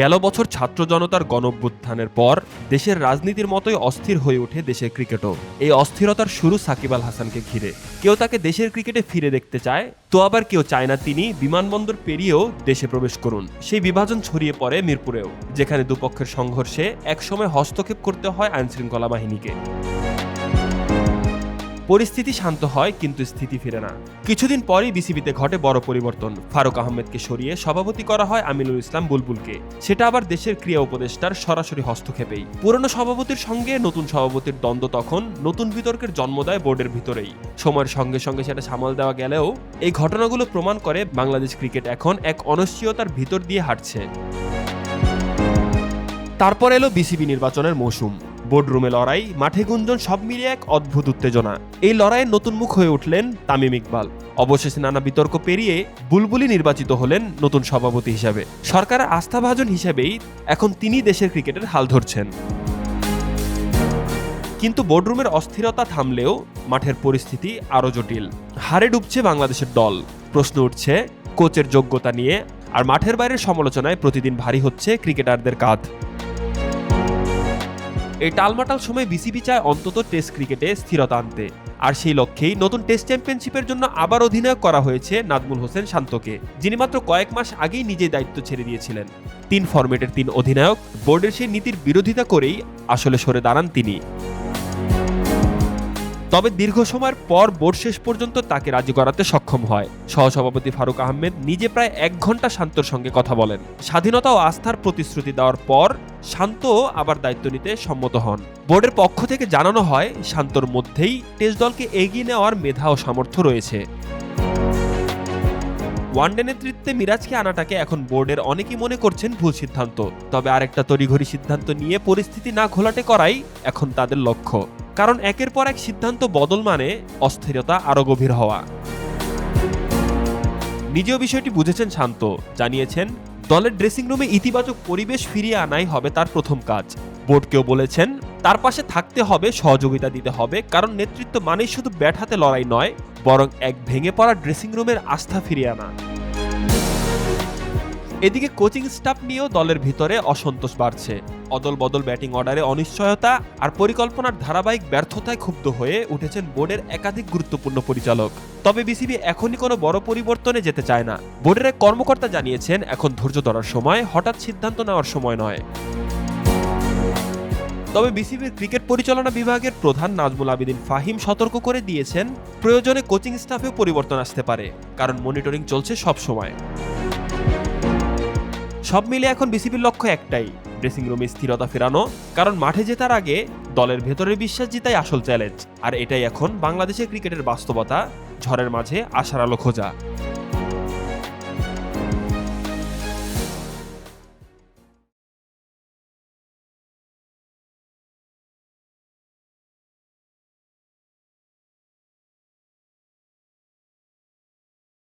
গেল বছর ছাত্র জনতার গণভ্যুত্থানের পর দেশের রাজনীতির মতোই অস্থির হয়ে ওঠে দেশের ক্রিকেটও। এই অস্থিরতার শুরু সাকিব আল হাসানকে ঘিরে। কেউ তাকে দেশের ক্রিকেটে ফিরে দেখতে চায়, তো আবার কেউ চায় না তিনি বিমানবন্দর পেরিয়েও দেশে প্রবেশ করুন। সেই বিভাজন ছড়িয়ে পড়ে মিরপুরেও, যেখানে দুপক্ষের সংঘর্ষে একসময় হস্তক্ষেপ করতে হয় আইনশৃঙ্খলা বাহিনীকে। পরিস্থিতি শান্ত হয়, কিন্তু স্থিতি ফিরে না। কিছুদিন পরই বিসিবিতে ঘটে বড় পরিবর্তন। ফারুক আহমেদকে সরিয়ে সভাপতি করা হয় আমিনুল ইসলাম বুলবুলকে। সেটা আবার দেশের ক্রিয়া উপদেষ্টার সরাসরি হস্তক্ষেপেই। পুরনো সভাপতির সঙ্গে নতুন সভাপতির দ্বন্দ্ব তখন নতুন বিতর্কের জন্ম দেয় বোর্ডের ভিতরেই। সময়ের সঙ্গে সঙ্গে সেটা সামাল দেওয়া গেলেও এই ঘটনাগুলো প্রমাণ করে বাংলাদেশ ক্রিকেট এখন এক অনিশ্চয়তার ভিতর দিয়ে হাঁটছে। তারপর এলো বিসিবি নির্বাচনের মৌসুম। বোর্ডরুমে লড়াই, মাঠে গুঞ্জন, সব মিলিয়ে এক অদ্ভুত উত্তেজনা। এই লড়াইয়ে নতুন মুখ হয়ে উঠলেন তামিম ইকবাল। অবশেষে নানা বিতর্ক পেরিয়ে বুলবুলি নির্বাচিত হলেন নতুন সভাপতি হিসাবে। সরকারের আস্থাভাজন হিসেবেই এখন তিনি দেশের ক্রিকেটের হাল ধরছেন। কিন্তু বোর্ডরুমের অস্থিরতা থামলেও মাঠের পরিস্থিতি আরও জটিল। হারে ডুবছে বাংলাদেশের দল। প্রশ্ন উঠছে, কোচের যোগ্যতা নিয়ে, আর মাঠের বাইরের সমালোচনায় প্রতিদিন ভারী হচ্ছে ক্রিকেটারদের কাঁধ। এই টালমাটাল সময় বিসিবি চায় অন্তত টেস্ট ক্রিকেটে স্থিরতা আনতে। আর সেই লক্ষ্যেই নতুন টেস্ট চ্যাম্পিয়নশিপের জন্য আবার অধিনায়ক করা হয়েছে নাজমুল হোসেন শান্তকে, যিনি মাত্র কয়েক মাস আগেই নিজেই দায়িত্ব ছেড়ে দিয়েছিলেন। তিন ফরম্যাটের তিন অধিনায়ক, বোর্ডের সেই নীতির বিরোধিতা করেই আসলে সরে দাঁড়ান তিনি। তবে দীর্ঘ সময়ের পর বোর্ড শেষ পর্যন্ত তাকে রাজি করাতে সক্ষম হয়। সহসভাপতি ফারুক আহমেদ নিজে প্রায় এক ঘণ্টা শান্তর সঙ্গে কথা বলেন। স্বাধীনতা ও আস্থার প্রতিশ্রুতি দেওয়ার পর শান্ত আবার দায়িত্ব নিতে সম্মত হন। বোর্ডের পক্ষ থেকে জানানো হয়, শান্তর মধ্যেই টেস্ট দলকে এগিয়ে নেওয়ার মেধা ও সামর্থ্য রয়েছে। ওয়ানডে নেতৃত্বে মিরাজকে আনাটাকে এখন বোর্ডের অনেকেই মনে করছেন ভুল সিদ্ধান্ত। তবে আরেকটা তড়িঘড়ি সিদ্ধান্ত নিয়ে পরিস্থিতি না ঘোলাটে করাই এখন তাদের লক্ষ্য। কারণ একের পর এক সিদ্ধান্ত বদল মানে অস্থিরতা আরও গভীর হওয়া। নিজেও বিষয়টি বুঝেছেন শান্ত। জানিয়েছেন, দলের ড্রেসিং রুমে ইতিবাচক পরিবেশ ফিরিয়ে আনাই হবে তার প্রথম কাজ। বোর্ডকেও বলেছেন, তার পাশে থাকতে হবে, সহযোগিতা দিতে হবে, কারণ নেতৃত্ব মানেই শুধু ব্যাট হাতে লড়াই নয়, বরং এক ভেঙে পড়া ড্রেসিং রুমের আস্থা ফিরিয়ে আনা। এদিকে কোচিং স্টাফ নিয়েও দলের ভিতরে অসন্তোষ বাড়ছে। অদল বদল ব্যাটিং অর্ডারে অনিশ্চয়তা আর পরিকল্পনার ধারাবাহিক ব্যর্থতায় ক্ষুব্ধ হয়ে উঠেছেন বোর্ডের একাধিক গুরুত্বপূর্ণ পরিচালক। তবে বিসিবি এখনই কোনো বড় পরিবর্তনে যেতে চায় না। বোর্ডের এক কর্মকর্তা জানিয়েছেন, এখন ধৈর্য ধরার সময়, হঠাৎ সিদ্ধান্ত নেওয়ার সময় নয়। তবে বিসিবির ক্রিকেট পরিচালনা বিভাগের প্রধান নাজমুল আবেদিন ফাহিম সতর্ক করে দিয়েছেন, প্রয়োজনে কোচিং স্টাফেও পরিবর্তন আসতে পারে, কারণ মনিটরিং চলছে সব সময় সব মিলে এখন বিসিবির লক্ষ্য একটাই ড্রেসিং রুমে স্থিরতা ফেরানো, কারণ মাঠে জেতার আগে দলের ভেতরের বিশ্বাস জিতাই আসল চ্যালেঞ্জ আর এটাই এখন বাংলাদেশের ক্রিকেটের বাস্তবতা, ঝড়ের মাঝে আশার আলো খোঁজা।